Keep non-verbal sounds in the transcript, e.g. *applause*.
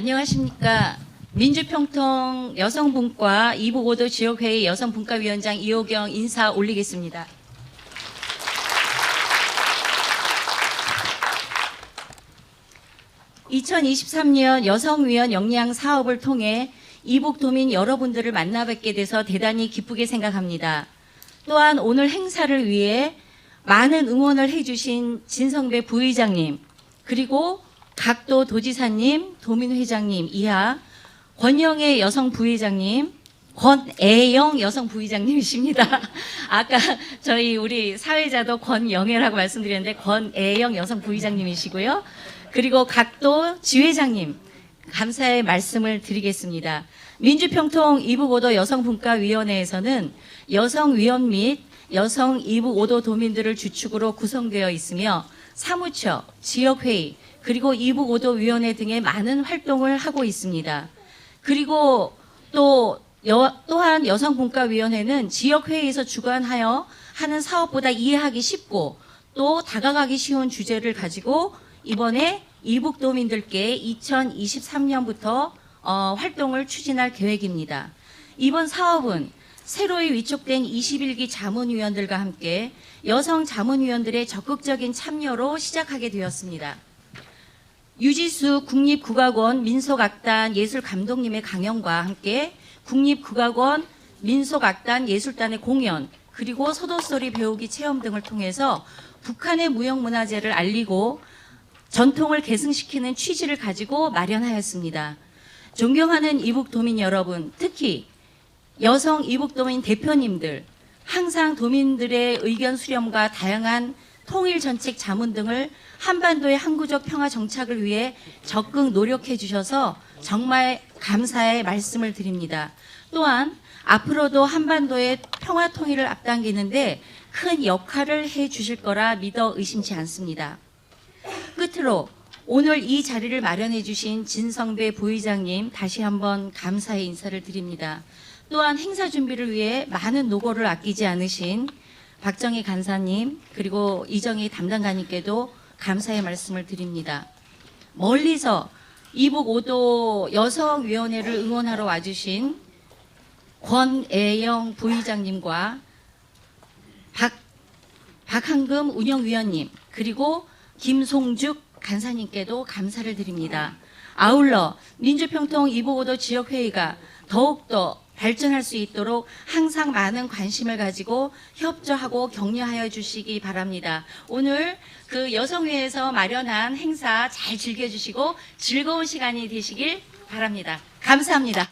안녕하십니까. 민주평통 여성분과 이북오도 지역회의 여성분과위원장 이호경 인사 올리겠습니다. (2023년) 여성위원 역량 사업을 통해 이북도민 여러분들을 만나 뵙게 돼서 대단히 기쁘게 생각합니다. 또한 오늘 행사를 위해 많은 응원을 해주신 진성배 부의장님, 그리고 각도 도지사님, 도민회장님 이하 권영애 여성 부의장님, 권애영 여성 부의장님이십니다. *laughs* 아까 저희 우리 사회자도 권영애라고 말씀드렸는데 권애영 여성 부의장님이시고요. 그리고 각도 지회장님 감사의 말씀을 드리겠습니다. 민주평통 이북오도 여성분과위원회에서는 여성위원 및 여성 이북오도 도민들을 주축으로 구성되어 있으며 사무처, 지역회의, 그리고 이북오도위원회 등의 많은 활동을 하고 있습니다. 그리고 또 여- 또한 여성분과위원회는 지역회의에서 주관하여 하는 사업보다 이해하기 쉽고 또 다가가기 쉬운 주제를 가지고 이번에 이북도민들께 2023년부터 어, 활동을 추진할 계획입니다. 이번 사업은 새로이 위촉된 21기 자문위원들과 함께 여성 자문위원들의 적극적인 참여로 시작하게 되었습니다. 유지수 국립국악원 민속악단 예술감독님의 강연과 함께 국립국악원 민속악단 예술단의 공연 그리고 소도소리 배우기 체험 등을 통해서 북한의 무형문화재를 알리고 전통을 계승시키는 취지를 가지고 마련하였습니다. 존경하는 이북도민 여러분, 특히 여성 이북도민 대표님들, 항상 도민들의 의견 수렴과 다양한 통일 정책 자문 등을 한반도의 항구적 평화 정착을 위해 적극 노력해 주셔서 정말 감사의 말씀을 드립니다. 또한 앞으로도 한반도의 평화 통일을 앞당기는데 큰 역할을 해 주실 거라 믿어 의심치 않습니다. 끝으로 오늘 이 자리를 마련해 주신 진성배 부의장님 다시 한번 감사의 인사를 드립니다. 또한 행사 준비를 위해 많은 노고를 아끼지 않으신 박정희 간사님 그리고 이정희 담당관님께도 감사의 말씀을 드립니다. 멀리서 이북 5도 여성위원회를 응원하러 와주신 권애영 부의장님과 박, 박한금 운영위원님 그리고 김송죽 간사님께도 감사를 드립니다. 아울러 민주평통 이북오도 지역회의가 더욱더 발전할 수 있도록 항상 많은 관심을 가지고 협조하고 격려하여 주시기 바랍니다. 오늘 그 여성회에서 마련한 행사 잘 즐겨주시고 즐거운 시간이 되시길 바랍니다. 감사합니다.